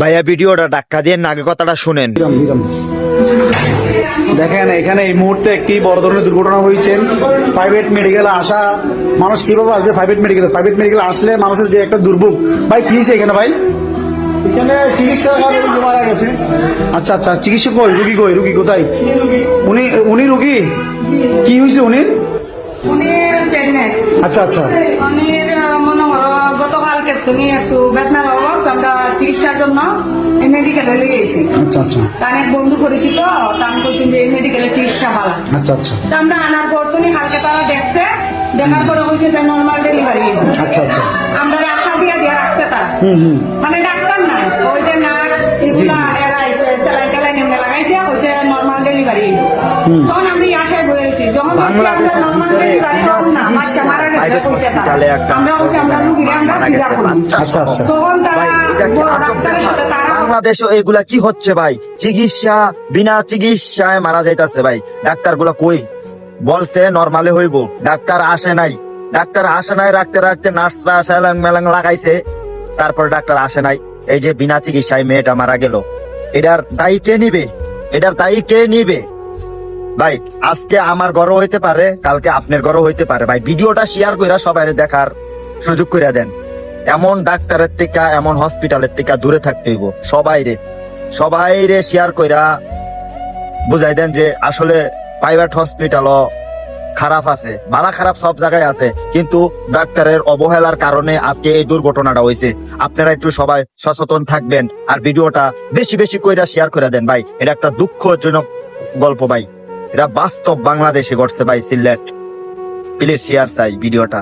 ভাইয়া ভিডিওটা ডাক্কা দিয়ে আগে কথাটা শুনেন। দেখেন এখানে এই মুহূর্তে একটি বড় ধরনের দুর্ঘটনা হয়েছে। প্রাইভেট মেডিকেলে আসা মানুষ কীভাবে আসবে প্রাইভেট মেডিকেল প্রাইভেট মেডিকেল আসলে মানুষের যে একটা দুর্ভোগ। ভাই কি এখানে ভাই? এখানে চিকিৎসা মারা গেছে। আচ্ছা আচ্ছা চিকিৎসক কই? রুগী কই? রুগী কোথায়? উনি উনি রুগী? কি হয়েছে উনি? উনি আচ্ছা আচ্ছা। মনে গতকালকে তুমি একটু বেদনার আচ্ছা আচ্ছা। বন্ধু যে মেডিকেলে চিকিৎসা আচ্ছা আচ্ছা। তা আমরা আনার পর তুমি কালকে তারা দেখছে দেখার পরে বলছে যে নর্মাল ডেলিভারি আচ্ছা আচ্ছা। আমরা আশা দিয়ে দিয়ে রাখছে তারা। হুম হুম। মানে ডাক্তার নাই ওই যে নার্স এগুলা এরা স্যালাইন ট্যালাইন এমনি লাগাইছে হচ্ছে নর্মাল ডেলিভারি তখন আমি আশায় বলেছি যখন বাংলাদেশের নর্মাল ডেলিভারি বিনা না বাচ্চা মারা গেছে private তারা। আমরা বলছি আমরা রুগীরে আমরা মারা সিজা গেছে করব বাচ্চা আচ্ছা আচ্ছা। তখন তারা এটা কি বড় আজব ডাক্তারের সাথে তারা বাংলাদেশে এগুলা কি হচ্ছে ভাই? চিকিৎসা, বিনা চিকিৎসায় মারা যাইতাছে ভাই। ডাক্তারগুলা কই? বলছে নর্মালে হইব। ডাক্তার আসে নাই। ডাক্তার আসে নাই রাখতে রাখতে নার্সরা স্যালাং মেলাং লাগাইছে। তারপর ডাক্তার আসে নাই। এই যে বিনা চিকিৎসায় মেয়েটা মারা গেল। এটার দায়ী কে নিবে? এটার দায়ী কে নিবে? ভাই, আজকে আমার গরম হইতে পারে, কালকে আপনার গরম হইতে পারে। ভাই, ভিডিওটা শেয়ার কইরা সবাই দেখার সুযোগ কইরা দেন। এমন ডাক্তারের থেকে, এমন হসপিটালের থেকে দূরে থাকতে হইব। সবাই রে সবাই রে শেয়ার কইরা বুঝাই দেন যে আসলে প্রাইভেট হসপিটালও খারাপ আছে ভালো খারাপ সব জায়গায় আছে, কিন্তু ডাক্তারের অবহেলার কারণে আজকে এই দুর্ঘটনাটা হয়েছে আপনারা একটু সবাই সচেতন থাকবেন আর ভিডিওটা বেশি বেশি কইরা শেয়ার করে দেন ভাই। এটা একটা দুঃখজনক গল্প ভাই। এটা বাস্তব বাংলাদেশে ঘটছে ভাই, সিলেট। প্লিজ শেয়ার চাই ভিডিওটা।